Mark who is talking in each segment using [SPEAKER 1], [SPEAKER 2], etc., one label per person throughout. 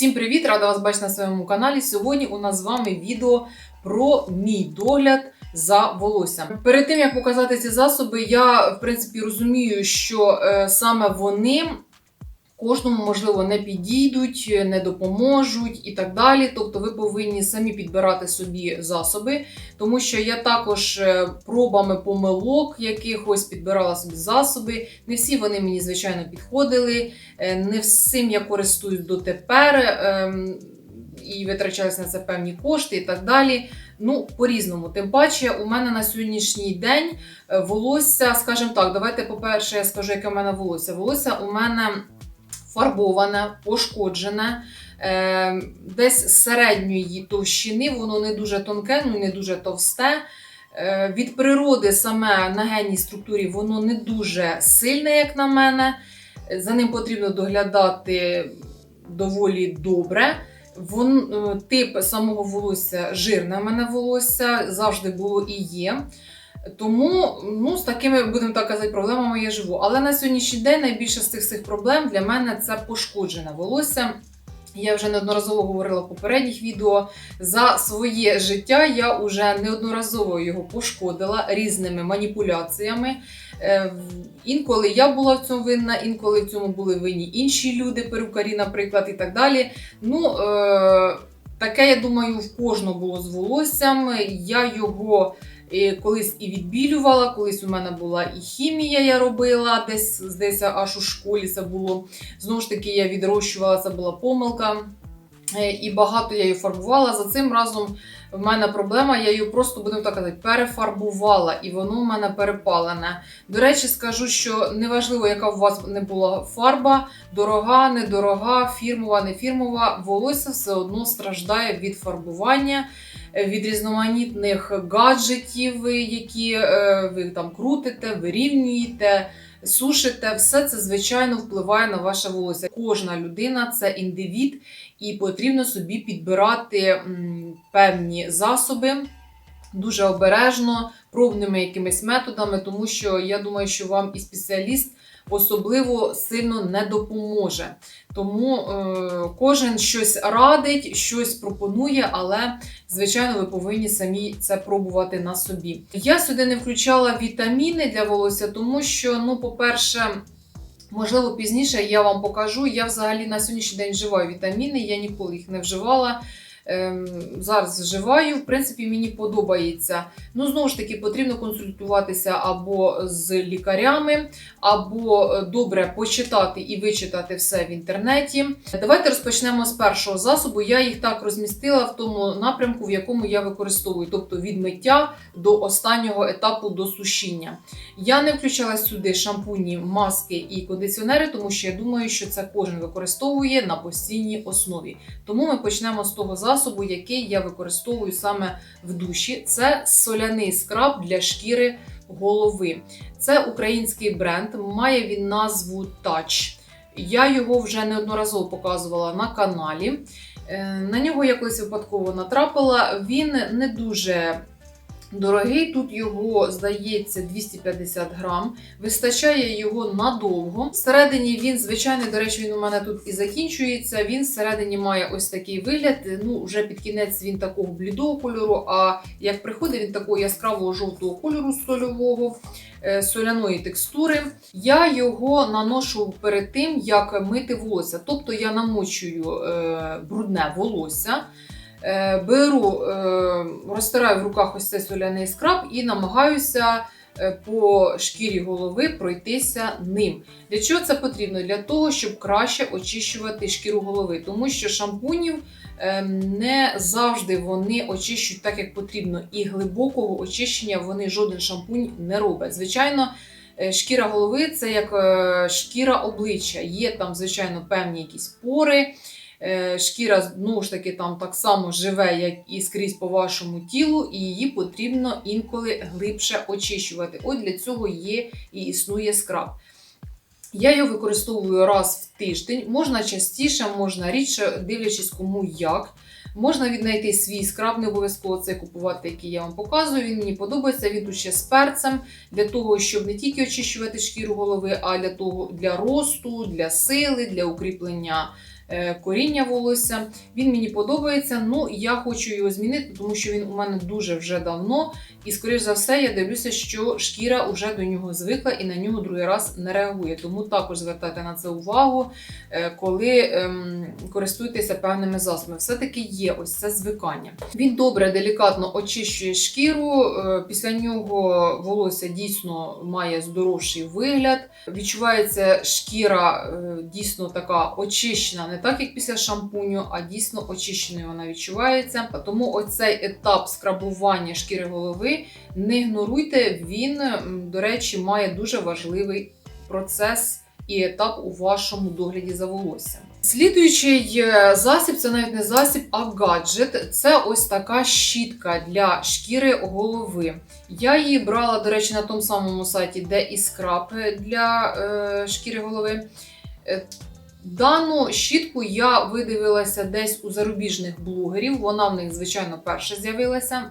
[SPEAKER 1] Всім привіт! Рада вас бачити на своєму каналі. Сьогодні у нас з вами відео про мій догляд за волоссям. Перед тим як показати ці засоби, я в принципі розумію, що е, саме вони. Кожному, можливо, не підійдуть, не допоможуть і так далі. Тобто ви повинні самі підбирати собі засоби, тому що я також е, пробами помилок якихось підбирала собі засоби. Не всі вони мені, звичайно, підходили, е, не всім я користуюсь дотепер. ем, І витрачалися на це певні кошти і так далі. Ну, по-різному. Тим паче, у мене на сьогоднішній день е, волосся, скажімо так, давайте, по-перше, я скажу, яке у мене волосся. Волосся у мене фарбоване, пошкоджене, е, десь середньої товщини, воно не дуже тонке, ну не дуже товсте. Е, від природи саме на генній структурі воно не дуже сильне, як на мене. За ним потрібно доглядати доволі добре. Вон, е, тип самого волосся жирне в мене волосся, завжди було і є. Тому ну, з такими, будемо так казати, проблемами я живу. Але на сьогоднішній день найбільше з цих всіх проблем для мене це пошкоджене волосся. Я вже неодноразово говорила в попередніх відео. За своє життя я вже неодноразово його пошкодила різними маніпуляціями. Е, Інколи я була в цьому винна, інколи в цьому були винні інші люди, перукарі, наприклад, і так далі. Ну, е, таке, я думаю, в кожного було з волоссям. Я його колись і відбілювала, колись у мене була і хімія, я робила десь, десь аж у школі це було. Знову ж таки, я відрощувала, це була помилка. Е, І багато я її фарбувала. За цим разом в мене проблема, я її просто, будемо так казати, перефарбувала, і воно в мене перепалене. До речі, скажу, що неважливо, яка у вас не була фарба, дорога, недорога, фірмова, не фірмова, волосся все одно страждає від фарбування, е, від різноманітних гаджетів, які е, ви там крутите, вирівнюєте. Сушите, все це звичайно впливає на ваше волосся. Кожна людина це індивід, і потрібно собі підбирати певні засоби дуже обережно, пробними якимись методами, тому що я думаю, що вам і спеціаліст особливо сильно не допоможе. Тому е, кожен щось радить, щось пропонує, але звичайно ви повинні самі це пробувати на собі. Я сюди не включала вітаміни для волосся, тому що, ну, по-перше, Можливо, пізніше я вам покажу. Я взагалі на сьогоднішній день вживаю вітаміни, я ніколи їх не вживала. Ем, зараз вживаю. В принципі, мені подобається. Ну, знову ж таки, потрібно консультуватися або з лікарями, або е, добре почитати і вичитати все в інтернеті. Давайте розпочнемо з першого засобу. Я їх так розмістила в тому напрямку, в якому я використовую, тобто від миття до останнього етапу до сушіння. Я не включала сюди шампуні, маски і кондиціонери, тому що я думаю, що це кожен використовує на постійній основі. Тому ми почнемо з того засобу, який я використовую саме в душі. Це соляний скраб для шкіри голови. Це український бренд, має він назву Touch. Я його вже неодноразово показувала на каналі. Е, На нього я колись випадково натрапила. Він не дуже дорогий. Тут його, здається, 250 грам. Вистачає його надовго. Всередині він, звичайно, до речі, він у мене тут і закінчується. Він всередині має ось такий вигляд. Ну, вже під кінець він такого блідого кольору. А як приходить, він такого яскравого жовтого кольору сольового. е, Соляної текстури. Я його наношу перед тим, як мити волосся. Тобто я намочую е, брудне волосся, беру, е, розтираю в руках ось цей соляний скраб і намагаюся е, по шкірі голови пройтися ним. Для чого це потрібно? Для того, щоб краще очищувати шкіру голови, тому що шампунів е, не завжди вони очищують так, як потрібно, і глибокого очищення вони жоден шампунь не робить. Звичайно. е, Шкіра голови це як е, шкіра обличчя. Є там, звичайно, певні якісь пори. Е, Шкіра знову ж таки там так само живе, як і скрізь по вашому тілу, і її потрібно інколи глибше очищувати. От для цього є і існує скраб. Я його використовую раз в тиждень, можна частіше, можна рідше, дивлячись кому як. Можна віднайти свій скраб, не обов'язково це купувати, який я вам показую. Він мені подобається. Він тут ще з перцем для того, щоб не тільки очищувати шкіру голови, а для того для росту, для сили, для укріплення коріння волосся. Він мені подобається. Ну я хочу його змінити, тому що він у мене дуже вже давно. І, скоріш за все, я дивлюся, що шкіра вже до нього звикла і на нього другий раз не реагує. Тому також звертайте на це увагу, е, коли ем, користуєтеся певними засобами. Все-таки є ось це звикання. Він добре, делікатно очищує шкіру. е, Після нього волосся дійсно має здоровший вигляд. Відчувається шкіра е, дійсно така очищена, не так як після шампуню, а дійсно очищеною вона відчувається. Тому оцей етап скрабування шкіри голови не ігноруйте. Він, до речі, має дуже важливий процес і етап у вашому догляді за волоссям. Слідуючий е, засіб це навіть не засіб, а гаджет. Це ось така щітка для шкіри голови. Я її брала, до речі, на тому самому сайті, де і скраб для е, шкіри голови. Дану щітку я видивилася десь у зарубіжних блогерів. Вона в них, звичайно, перша з'явилася.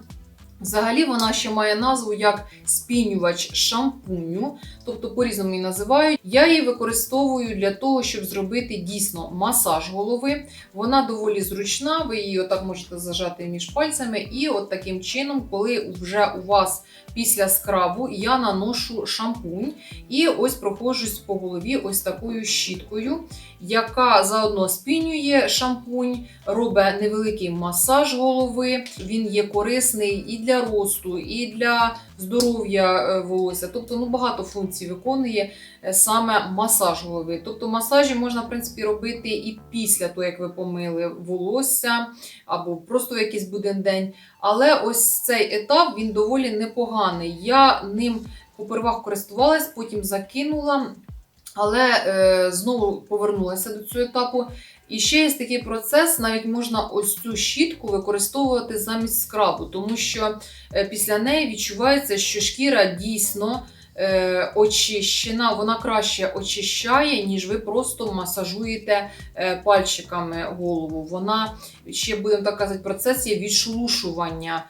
[SPEAKER 1] Взагалі вона ще має назву як спінювач шампуню, тобто по-різному її називають. Я її використовую для того, щоб зробити дійсно масаж голови. Вона доволі зручна, ви її отак можете зажати між пальцями, і от таким чином, коли вже у вас після скрабу я наношу шампунь і ось проходжусь по голові ось такою щіткою, яка заодно спінює шампунь, робить невеликий масаж голови. Він є корисний і для росту, і для здоров'я е, волосся. Тобто ну, багато функцій виконує е, саме масаж голови. Тобто масажі можна в принципі робити і після того, як ви помили волосся, або просто в якийсь буден день. Але ось цей етап він доволі непоганий. Я ним попервах користувалась, потім закинула. Але е, знову повернулася до цього етапу. І ще є такий процес, навіть можна ось цю щітку використовувати замість скрабу, тому що е, після неї відчувається, що шкіра дійсно е, очищена, вона краще очищає, ніж ви просто масажуєте е, пальчиками голову. Вона ще, будемо так казати, процес є відшелушування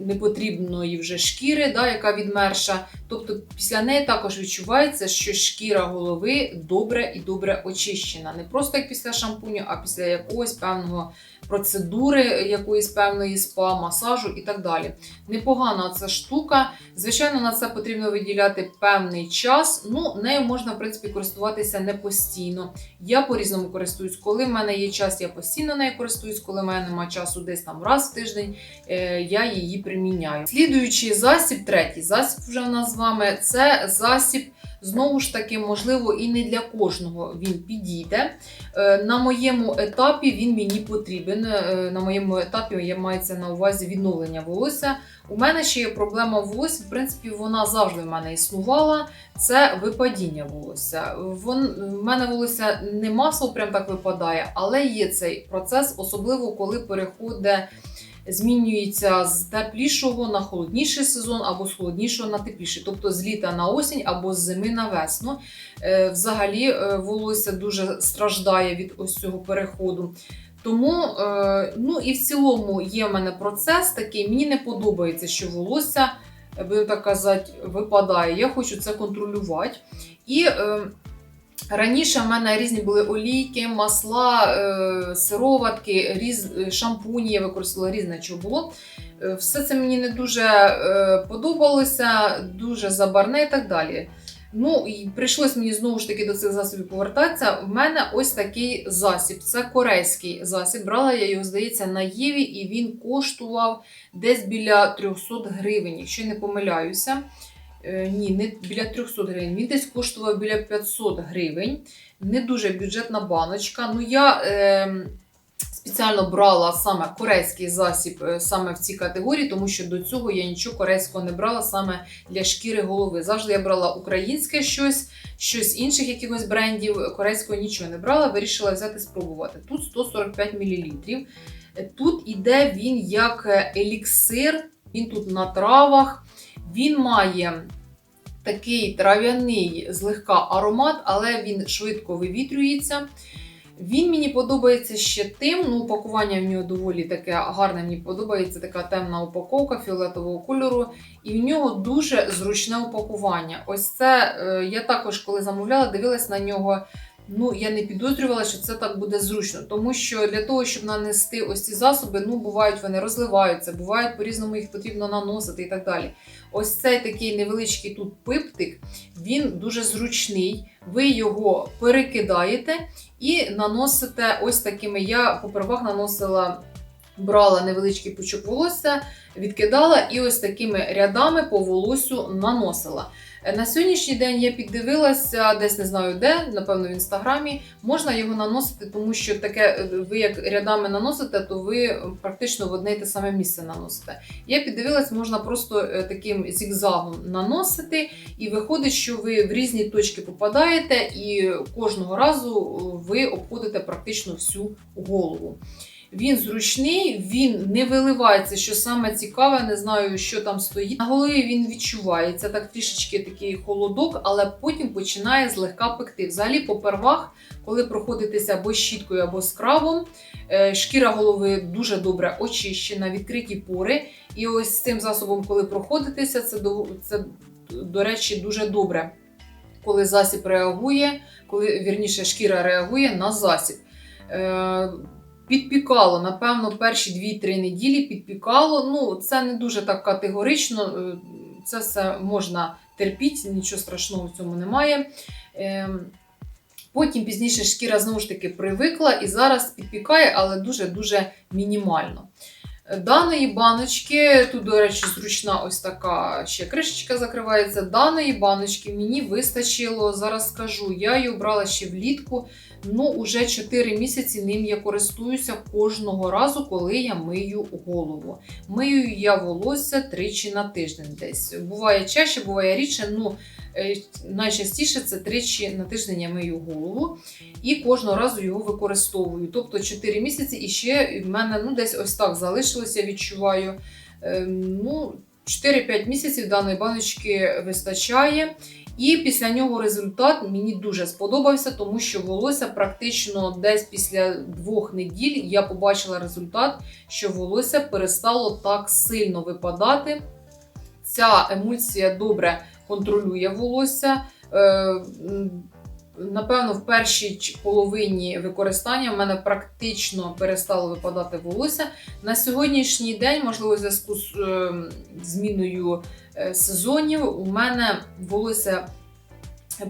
[SPEAKER 1] непотрібної вже шкіри, да, яка відмерша. Тобто після неї також відчувається, що шкіра голови добре і добре очищена. Не просто як після шампуню, а після якогось певного процедури, якоїсь певної спа, масажу і так далі. Непогана ця штука. Звичайно, на це потрібно виділяти певний час. Ну, нею можна, в принципі, користуватися не постійно. Я по-різному користуюсь. Коли в мене є час, я постійно нею користуюсь, коли в мене немає часу десь там раз в тиждень, е, я її приміняю. Слідуючий засіб, третій засіб вже у нас з вами це засіб. Знову ж таки, можливо, і не для кожного він підійде. Е, На моєму етапі він мені потрібен. Е, На моєму етапі я мається на увазі відновлення волосся. У мене ще є проблема в волосі. В принципі, вона завжди в мене існувала. Це випадіння волосся. Вон, в мене волосся не масло прям так випадає, але є цей процес, особливо коли переходить. Змінюється з теплішого на холодніший сезон, або з холоднішого на тепліший, тобто з літа на осінь або з зими на весну. Е, Взагалі е, волосся дуже страждає від ось цього переходу. Тому, е, ну і в цілому є в мене процес такий. Мені не подобається, що волосся, будемо так казати, випадає. Я хочу це контролювати. І раніше в мене різні були олійки, масла, е, сироватки, різ, шампуні, я використовувала різне, що було. Е, Все це мені не дуже е, подобалося, дуже забарне і так далі. Ну, і прийшлось мені знову ж таки до цих засобів повертатися. У мене ось такий засіб. Це корейський засіб. Брала я його, здається, на Єві, і він коштував десь біля 300 гривень, якщо не помиляюся. Е, ні, не біля 300 гривень. Він десь коштував біля 500 гривень. Не дуже бюджетна баночка. Ну, я е, спеціально брала саме корейський засіб е, саме в цій категорії, тому що до цього я нічого корейського не брала саме для шкіри голови. Завжди я брала українське щось, щось інших якихось брендів. Корейського нічого не брала, вирішила взяти спробувати. Тут 145 мл. Тут іде він як е, еліксир, він тут на травах. Він має такий трав'яний злегка аромат, але він швидко вивітрюється. Він мені подобається ще тим, ну, упакування в нього доволі таке гарне, мені подобається така темна упаковка фіолетового кольору, і в нього дуже зручне упакування. Ось це е, я також, коли замовляла, дивилась на нього. Ну, я не підозрювала, що це так буде зручно, тому що для того, щоб нанести ось ці засоби, ну бувають вони розливаються, бувають по-різному їх потрібно наносити і так далі. Ось цей такий невеличкий тут пиптик, він дуже зручний. Ви його перекидаєте і наносите ось такими. Я попервах наносила, брала невеличкий пучок волосся, відкидала і ось такими рядами по волосю наносила. На сьогоднішній день я піддивилася, десь не знаю де, напевно, в інстаграмі. Можна його наносити, тому що таке е, ви як рядами наносите, то ви практично в одне й те саме місце наносите. Я піддивилась, можна просто е, таким зігзагом наносити, і виходить, що ви в різні точки попадаєте, і кожного разу е, ви обходите практично всю голову. Він зручний, він не виливається, що саме цікаве, не знаю, що там стоїть. На голові він відчувається так трішечки такий холодок, але потім починає злегка пекти. Взагалі, попервах, коли проходитеся або щіткою, або скрабом, е, шкіра голови дуже добре очищена, відкриті пори. І ось з цим засобом, коли проходитеся, це, це до речі, дуже добре. Коли засіб реагує, коли вірніше шкіра реагує на засіб. Е, Підпікало, напевно, перші 2-3 неділі підпікало. Ну, це не дуже так категорично. е, Це все можна терпіти, нічого страшного в цьому немає. Ем, Потім пізніше шкіра знову ж таки привикла і зараз підпікає, але дуже-дуже мінімально. Даної баночки, тут, до речі, зручна ось така ще кришечка закривається. Даної баночки мені вистачило, зараз скажу, я її брала ще влітку. Ну, уже 4 місяці ним я користуюся кожного разу, коли я мию голову. Мию я волосся тричі на тиждень десь. Буває чаще, буває рідше. Ну, найчастіше це тричі на тиждень я мию голову і кожного разу його використовую. Тобто 4 місяці і ще в мене ну, десь ось так залишилося, відчуваю. Ем, Ну, 4-5 місяців даної баночки вистачає. І після нього результат мені дуже сподобався, тому що волосся практично десь після двох неділь я побачила результат, що волосся перестало так сильно випадати. Ця емульсія добре контролює волосся. Е, Напевно, в першій половині використання в мене практично перестало випадати волосся. На сьогоднішній день, можливо, в зв'язку з е, зміною е, сезонів, у мене волосся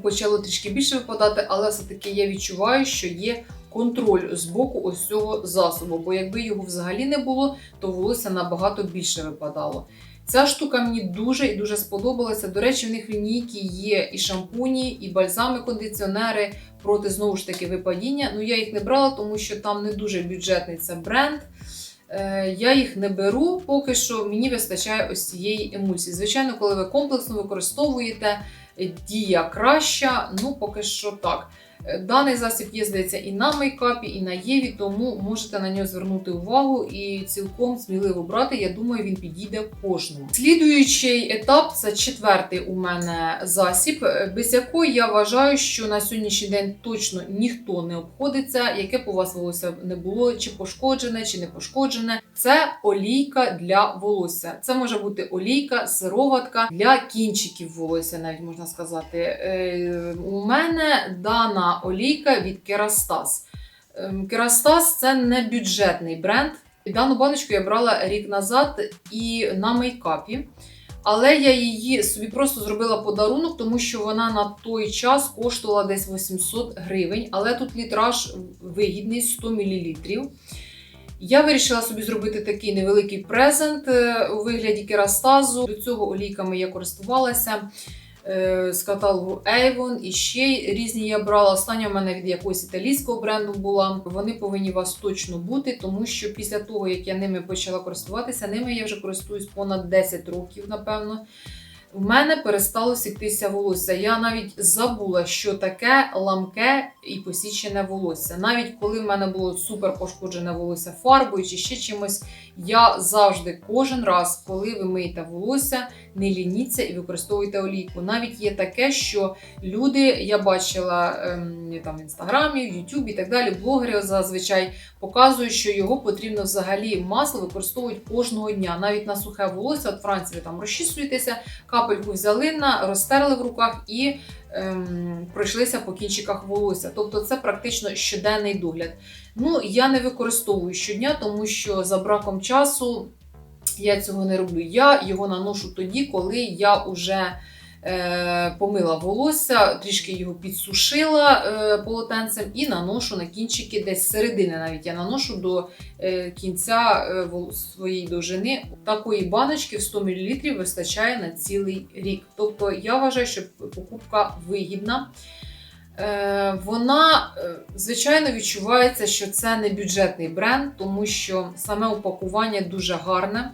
[SPEAKER 1] почало трішки більше випадати, але все-таки я відчуваю, що є контроль з боку ось цього засобу. Бо якби його взагалі не було, то волосся набагато більше випадало. Ця штука мені дуже і дуже сподобалася. До речі, в них в лінійці є і шампуні, і бальзами, кондиціонери проти знову ж таки випадіння. Ну я їх не брала, тому що там не дуже бюджетний це бренд. Е, Я їх не беру, поки що мені вистачає ось цієї емульсії. Звичайно, коли ви комплексно використовуєте, е, дія краща, ну поки що так. Е, Даний засіб є, здається, і на мейкапі, і на Єві, тому можете на нього звернути увагу і цілком сміливо брати. Я думаю, він підійде кожному. Слідуючий етап це четвертий у мене засіб, е, без якої я вважаю, що на сьогоднішній день точно ніхто не обходиться, яке б у вас волосся не було, чи пошкоджене, чи не пошкоджене. Це олійка для волосся. Це може бути олійка, сироватка для кінчиків волосся, навіть можна сказати. Е, У мене дана олійка від Kerastase. Ем, Kerastase – це не бюджетний бренд. Дану баночку я брала рік назад і на мейкапі. Але я її собі просто зробила подарунок, тому що вона на той час коштувала десь 800 гривень. Але тут літраж вигідний 100 мл. Я вирішила собі зробити такий невеликий презент е, у вигляді керастазу. До цього олійками я користувалася з каталогу Avon і ще різні я брала. Остання в мене від якогось італійського бренду була. Вони повинні у вас точно бути, тому що після того, як я ними почала користуватися, ними я вже користуюсь понад 10 років, напевно. В мене перестало сіктися волосся. Я навіть забула, що таке ламке і посічене волосся. Навіть коли в мене було супер пошкоджене волосся фарбою чи ще чимось, я завжди кожен раз, коли ви миєте волосся, не лініться і використовуйте олійку. Навіть є таке, що люди, я бачила ем, там в інстаграмі, в Ютубі і так далі, блогери зазвичай показують, що його потрібно взагалі масло використовують кожного дня. Навіть на сухе волосся, от Франції ви там розчісуєтеся, капельку взяли на, розтерли в руках і ем, пройшлися по кінчиках волосся. Тобто це практично щоденний догляд. Ну, я не використовую щодня, тому що за браком часу я цього не роблю. Я його наношу тоді, коли я вже помила волосся, трішки його підсушила е, полотенцем і наношу на кінчики десь середини навіть я наношу до е, кінця е, своєї довжини. Такої баночки в 100 мл вистачає на цілий рік. Тобто я вважаю, що покупка вигідна. Е, Вона, е, звичайно, відчувається, що це не бюджетний бренд, тому що саме упакування дуже гарне.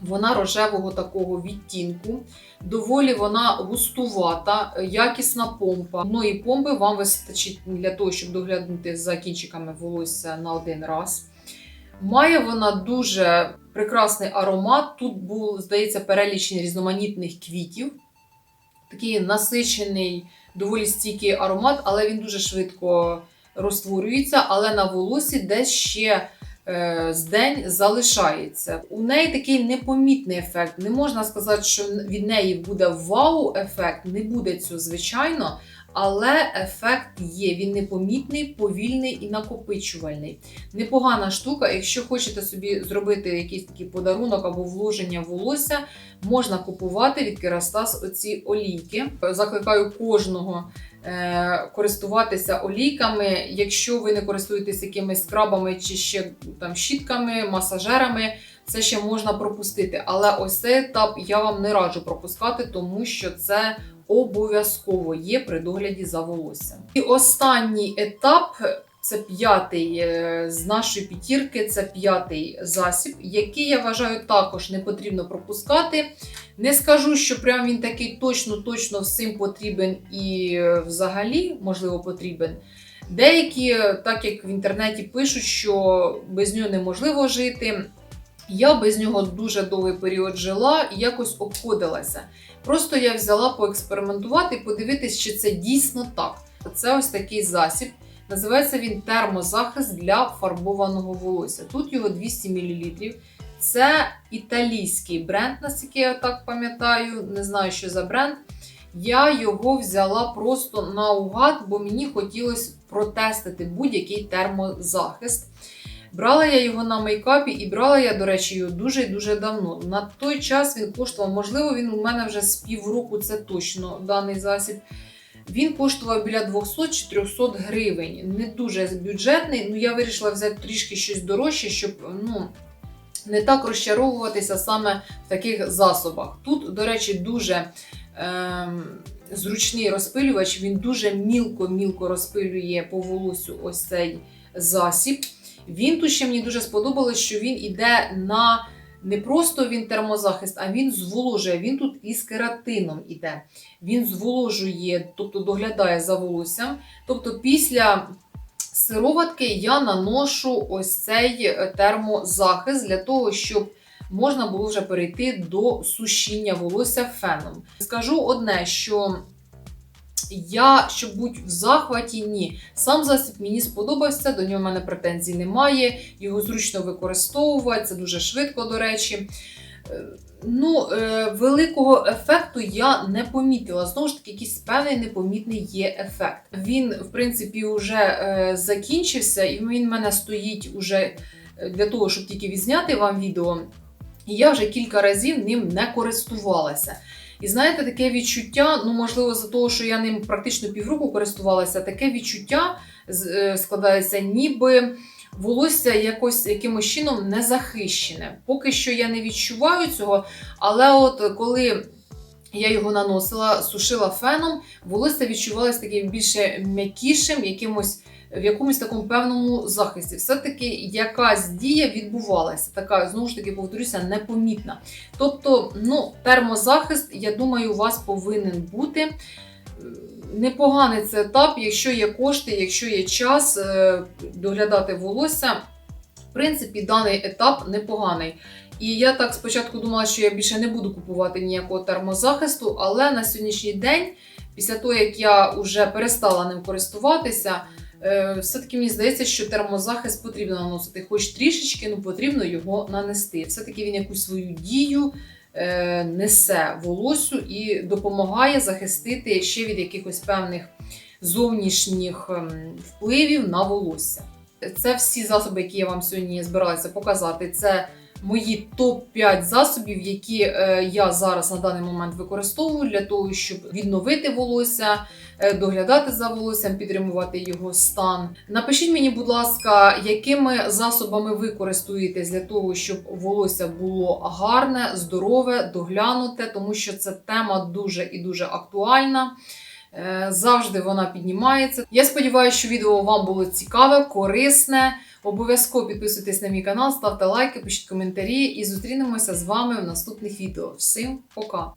[SPEAKER 1] Вона рожевого такого відтінку. Доволі вона густувата, якісна помпа. Одної помпи вам вистачить для того, щоб доглянути за кінчиками волосся на один раз. Має вона дуже прекрасний аромат. Тут був, здається, перелічень різноманітних квітів. Такий насичений, доволі стійкий аромат, але він дуже швидко розтворюється, але на волосі десь ще з день залишається. У неї такий непомітний ефект. Не можна сказати, що від неї буде вау-ефект, не буде цього, звичайно. Але ефект є, він непомітний, повільний і накопичувальний. Непогана штука, якщо хочете собі зробити якийсь такий подарунок або вложення волосся, можна купувати від Керастас оці олійки. Закликаю кожного е, користуватися олійками. Якщо ви не користуєтесь якимись скрабами чи ще там щітками, масажерами, це ще можна пропустити. Але ось цей етап я вам не раджу пропускати, тому що це обов'язково є при догляді за волоссям. І останній етап. Це п'ятий е, з нашої п'ятірки, це п'ятий засіб, який я вважаю також не потрібно пропускати. Не скажу, що прям він такий точно-точно всім потрібен і е, взагалі, можливо, потрібен. Деякі, е, так як в інтернеті пишуть, що без нього неможливо жити. Я без нього дуже довгий період жила і якось обходилася. Просто я взяла поекспериментувати і подивитись, чи це дійсно так. Це ось такий засіб. Називається він термозахист для фарбованого волосся. Тут його 200 мл. Це італійський бренд, наскільки я так пам'ятаю. Не знаю, що за бренд. Я його взяла просто наугад, бо мені хотілося протестити будь-який термозахист. Брала я його на мейкапі і брала я, до речі, його дуже-дуже давно. На той час він коштував, можливо, він у мене вже з півроку, це точно даний засіб. Він коштував біля 200 чи 300 гривень. Не дуже бюджетний. Ну я вирішила взяти трішки щось дорожче, щоб ну, не так розчаровуватися саме в таких засобах. Тут, до речі, дуже ем, зручний розпилювач, він дуже мілко-мілко розпилює по волосю ось цей засіб. Він тут ще мені дуже сподобалось, що він іде на не просто він термозахист, а він зволожує. Він тут із кератином іде. Він зволожує, тобто доглядає за волоссям. Тобто, після сироватки я наношу ось цей е, термозахист для того, щоб можна було вже перейти до сушіння волосся феном. Скажу одне, що. Я, щоб бути в захваті, ні. Сам засіб мені сподобався, до нього в мене претензій немає. Його зручно використовувати, це дуже швидко, до речі. Е, Ну, е, великого ефекту я не помітила. Знову ж таки, якийсь певний непомітний є ефект. Він, в принципі, вже е, закінчився, і він в мене стоїть уже для того, щоб тільки відзняти вам відео. І я вже кілька разів ним не користувалася. І знаєте, таке відчуття, ну можливо, за того, що я ним практично півроку користувалася, таке відчуття е, складається, ніби волосся якось якимось чином не захищене. Поки що я не відчуваю цього, але от коли я його наносила, сушила феном, волосся відчувалося таким більше м'якішим, якимось. В якомусь такому певному захисті, все-таки якась дія відбувалася, така знову ж таки повторюся, непомітна. Тобто, ну, термозахист, я думаю, у вас повинен бути. Непоганий це етап, якщо є кошти, якщо є час е, доглядати волосся. В принципі, даний етап непоганий. І я так спочатку думала, що я більше не буду купувати ніякого термозахисту, але на сьогоднішній день, після того, як я вже перестала ним користуватися, все-таки мені здається, що термозахист потрібно наносити, хоч трішечки, ну потрібно його нанести. Все-таки він якусь свою дію е, несе волосю і допомагає захистити ще від якихось певних зовнішніх ем, впливів на волосся. Це всі засоби, які я вам сьогодні збиралася показати. Це мої топ-5 засобів, які е, я зараз на даний момент використовую для того, щоб відновити волосся, е, доглядати за волоссям, підтримувати його стан. Напишіть мені, будь ласка, якими засобами ви користуєтесь для того, щоб волосся було гарне, здорове, доглянуте, тому що ця тема дуже і дуже актуальна. Е, Завжди вона піднімається. Я сподіваюся, що відео вам було цікаве, корисне. Обов'язково підписуйтесь на мій канал, ставте лайки, пишіть коментарі і зустрінемося з вами в наступних відео. Всім пока!